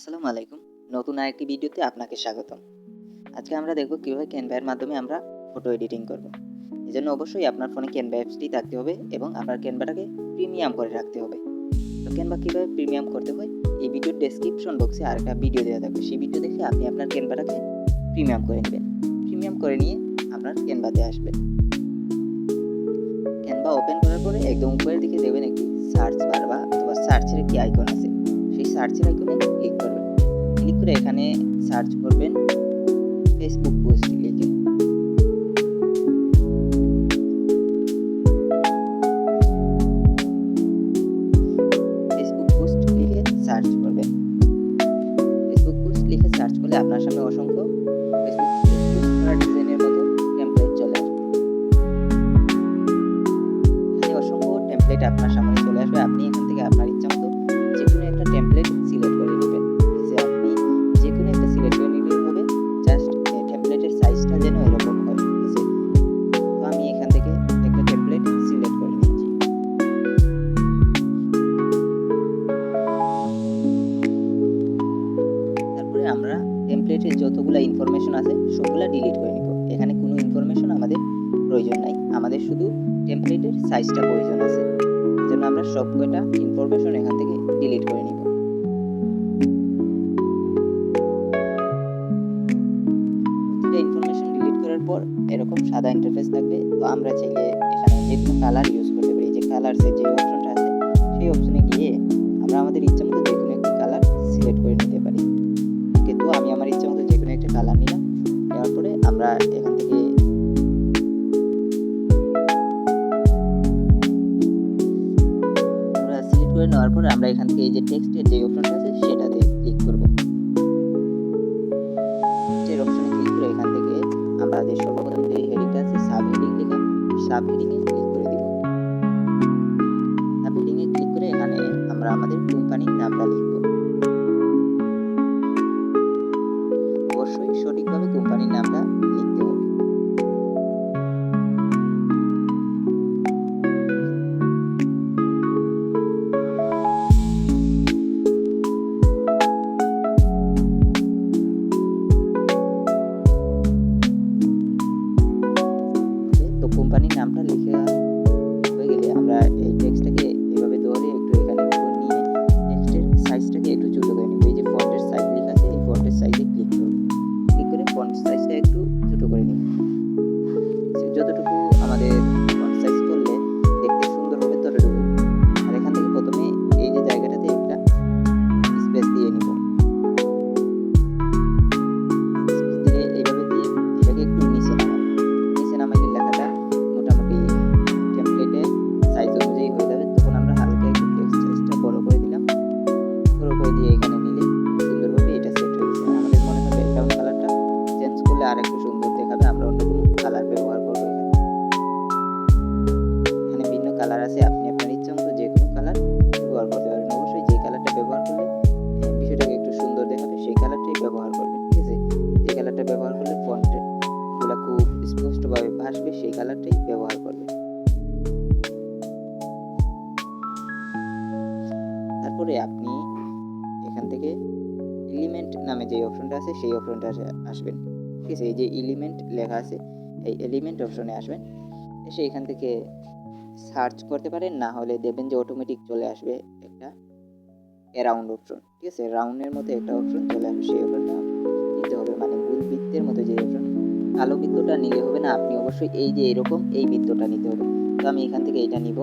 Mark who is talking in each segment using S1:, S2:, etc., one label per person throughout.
S1: আসসালামু আলাইকুম। নতুন আরেকটি ভিডিওতে আপনাকে স্বাগতম। আজকে আমরা দেখব কীভাবে ক্যানভা এর মাধ্যমে আমরা ফটো এডিটিং করব। এই জন্য অবশ্যই আপনার ফোনে ক্যানভা অ্যাপসটি থাকতে হবে এবং আপনার ক্যানভাটাকে প্রিমিয়াম করে রাখতে হবে। তো ক্যানভা কীভাবে প্রিমিয়াম করতে হয়? এই ভিডিওর ডেসক্রিপশন বক্সে আরেকটা ভিডিও দেওয়া থাকবে। সেই ভিডিও দেখে আপনি আপনার ক্যানভাটাকে প্রিমিয়াম করে নেবেন। প্রিমিয়াম করে নিয়ে আপনার ক্যানভাতে আসবেন। ক্যানভা ওপেন করার পরে একদম উপরের দিকে দেবেন একটি সার্চ বার বা অথবা সার্চের একটি আইকন আছে। সার্চের আইকনে ক্লিক করবেন। ক্লিক করে এখানে সার্চ করবেন। ফেসবুক পোস্ট আমাদের শুধু টেমপ্লেটের সাইজটা প্রয়োজন আছে। জন্য আমরা সব ইনফরমেশন এখান থেকে ডিলিট করে নিব। ইনফরমেশন ডিলিট করার পর এরকম সাদা ইন্টারফেস থাকবে। তো আমরা চাইলে যে সর্বপ্রথম যে হেডিংটা আছে সাব হেডিং লিখে সাব হেডিং কালার আছে আপনি আপনার ইচ্ছা মতো যে কোনো কালার ব্যবহার করতে পারেন। অবশ্যই যে কালারটা ব্যবহার করলে আহ, বিষয়টাকে একটু সুন্দর দেখাবে সেই কালারটাই ব্যবহার করবেন ঠিক আছে? যে কালারটা ব্যবহার করলে ফন্টে খুব স্পষ্টভাবে ভাসবে সেই কালারটাই ব্যবহার করবে। তারপরে আপনি এখান থেকে এলিমেন্ট নামে যে অপশনটা আছে সেই অপশনটা আসবেন। ঠিক আছে এই যে এলিমেন্ট লেখা আছে এই এলিমেন্ট অপশনে আসবেন। এসে এখান থেকে সার্চ করতে পারেন, না হলে দেখবেন যে অটোমেটিক চলে আসবে একটা রাউন্ড অপশন ঠিক আছে? রাউন্ডের মতো একটা অপশন চলে আসবে, সেই অপশনটা নিতে হবে। মানে মূল বৃত্তের মতো যে অপশন কালো বৃত্তটা নিলে হবে না, আপনি অবশ্যই এই যে এরকম, এই বৃত্তটা নিতে হবে। তো আমি এখান থেকে এটা নিব।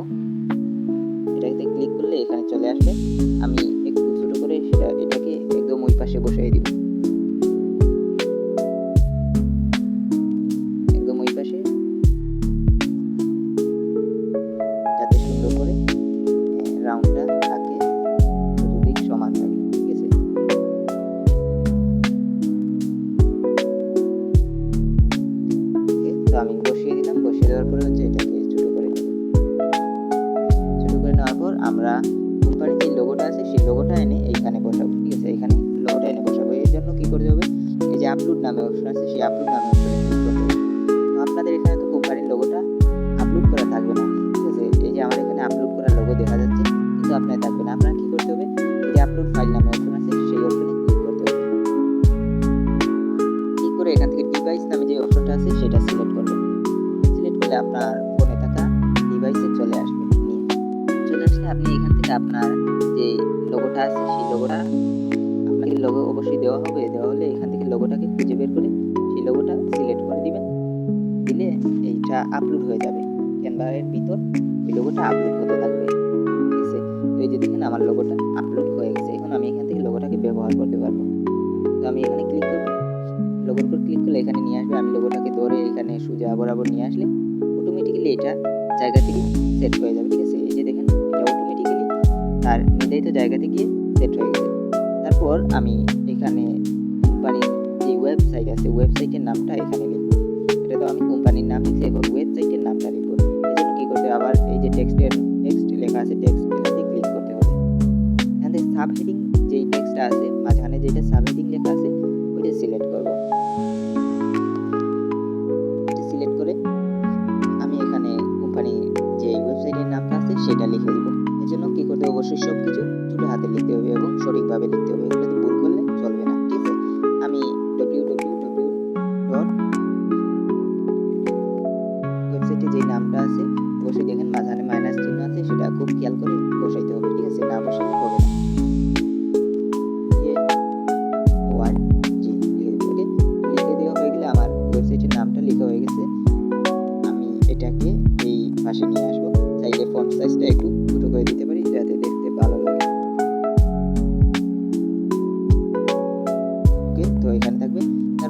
S1: এটাতে ক্লিক করলে এখানে চলে আসবে। আমি একটু ছোট করে সেটা, এটাকে একদম ওই পাশে বসিয়ে দিব। আছে সেটা সিলেক্ট করবেন সিলেক্ট করলে আপনার ফোনে থাকা ডিভাইসে চলে আসবে। চলে আসলে আপনি এখান থেকে আপনার যে লোগোটা আছে, সেই লোগোটা আপনাকে লোগো অবশ্যই দেওয়া হবে। দেওয়া হলে এখান থেকে লোগোটাকে খুঁজে বের করে সেই লোগোটা সিলেক্ট করে দিবেন। দিলে এইটা আপলোড হয়ে যাবে। ক্যানভারের ভিতর ওই লোগোটা আপলোড হতে থাকবে। এই যে দেখেন আমার লোগোটা আপলোড হয়ে গেছে। এখন আমি এখান থেকে লোগোটাকে ব্যবহার করতে পারব। তো আমি এখানে ক্লিক করব। লোগোর উপর ক্লিক করলে এখানে নিয়ে আসবে। আমি লোগোটাকে ধরে এখানে সোজা বরাবর নিয়ে আসলে অটোমেটিক্যালি এটা জায়গা থেকে সেট হয়ে যাবে, ঠিক আছে? এই যে দেখেন, এটা অটোমেটিক্যালি তার নির্ধারিত জায়গাতে গিয়ে সেট হয়ে গেছে তারপর আমি এখানে কোম্পানির যে ওয়েবসাইট আছে ওয়েবসাইটের নামটা এখানে লিখব। এটা তো আমি কোম্পানির নাম লিখছি, এখন ওয়েবসাইটের নামটা লিখব। এই জন্য কী করতে আবার এই যে টেক্সটের টেক্সট লেখা আছে টেক্সট লেখাতে ক্লিক করতে হবে। এখান থেকে সাব হেডিং যেই টেক্সটটা আছে, মাঝখানে যেটা সাব হেডিং লেখা আছে ওইটা সিলেক্ট করব। সিলেক্ট করে আমি এখানে কোম্পানি যে ওয়েবসাইটের নামটা আছে, সেটা লিখে দিব। এর জন্য কী করতে অবশ্যই সব কিছু ছোটো হাতে লিখতে হবে এবং সঠিকভাবে লিখতে হবে। এগুলোতে ভুল করলে চলবে না, ঠিক আছে? আমি ওয়েবসাইটে যে নামটা আছে, অবশ্যই দেখেন মাঝখানে মাইনাস চিহ্ন আছে, সেটা খুব খেয়াল করে বসাইতে হবে, ঠিক আছে? না বসাইলে হবে না।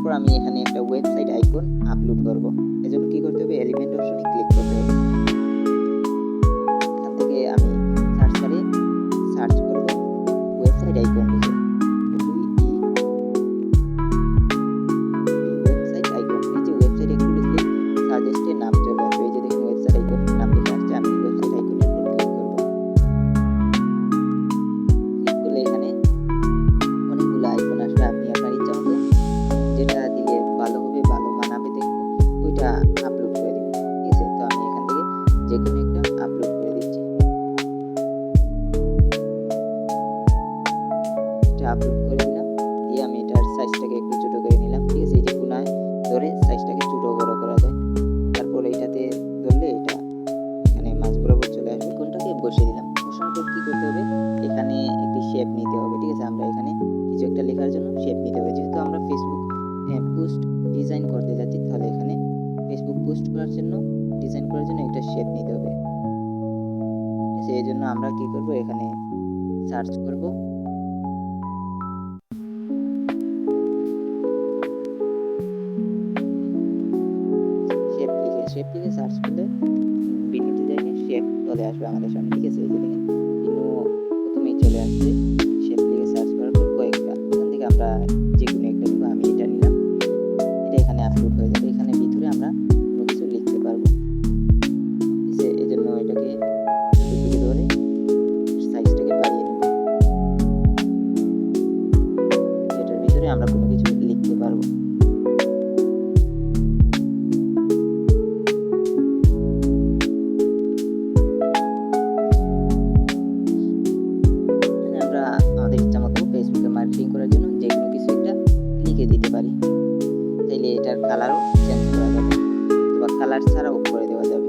S1: তারপর আমি এখানে একটা ওয়েবসাইট আইকন আপলোড করব। এজন্য কি করতে হবে? এলিমেন্ট অপশনে ক্লিক করতে হবে। আপলোড করে দিলাম দিয়ে আমি এটার সাইজটাকে একটু ছোটো করে নিলাম। ঠিক আছে, এই যে কোনায় ধরে সাইজটাকে ছোটো বড় করা যায়। তারপর এইটাতে ধরলে এটা এখানে মাঝ বরাবর চলে আসবে। কোনটাকে বসিয়ে দিলাম? বসানোর পর কী করতে হবে? এখানে একটি শেপ নিতে হবে। ঠিক আছে, আমরা এখানে কিছু একটা লেখার জন্য শেপ নিতে হবে। যেহেতু আমরা ফেসবুক পোস্ট ডিজাইন করতে যাচ্ছি, তাহলে এখানে ফেসবুক পোস্ট করার জন্য ডিজাইন করার জন্য একটা শেপ নিতে হবে। এই জন্য আমরা কি করব? এখানে সার্চ করব। সার্চ করলে ভিডিও ডিজাইনের শেপ চলে আসবে আমাদের সামনে। ঠিক আছে এই যে প্রথমেই চলে আসছে। শেপ লিখে সার্চ করার পর কয়েকটা। এখান থেকে আমরা যে চাইলে এটার কালারও চেঞ্জ করা যাবে। বা কালার ছাড়াও করে দেওয়া যাবে।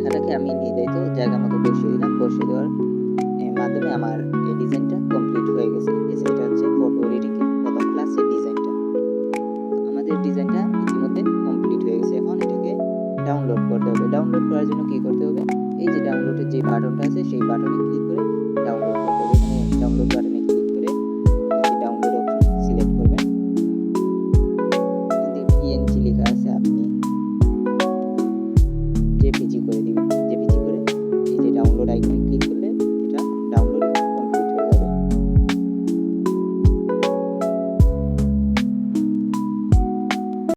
S1: লেখাটাকে আমি নির্ধারিত জায়গা মতো বসিয়ে দিলাম। বসিয়ে দেওয়ার মাধ্যমে আমার এই ডিজাইনটা কমপ্লিট হয়ে গেছে। এটা হচ্ছে ফটো এডিটিং প্রথম ক্লাসের ডিজাইনটা আমাদের ডিজাইনটা ইতিমধ্যে কমপ্লিট হয়ে গেছে। এখন এটাকে ডাউনলোড করতে হবে। ডাউনলোড করার জন্য কি করতে হবে? এই যে ডাউনলোডের যে বাটনটা আছে, সেই বাটনে ক্লিক করে ডাউনলোড করতে হবে। এখানে ডাউনলোড বাটনে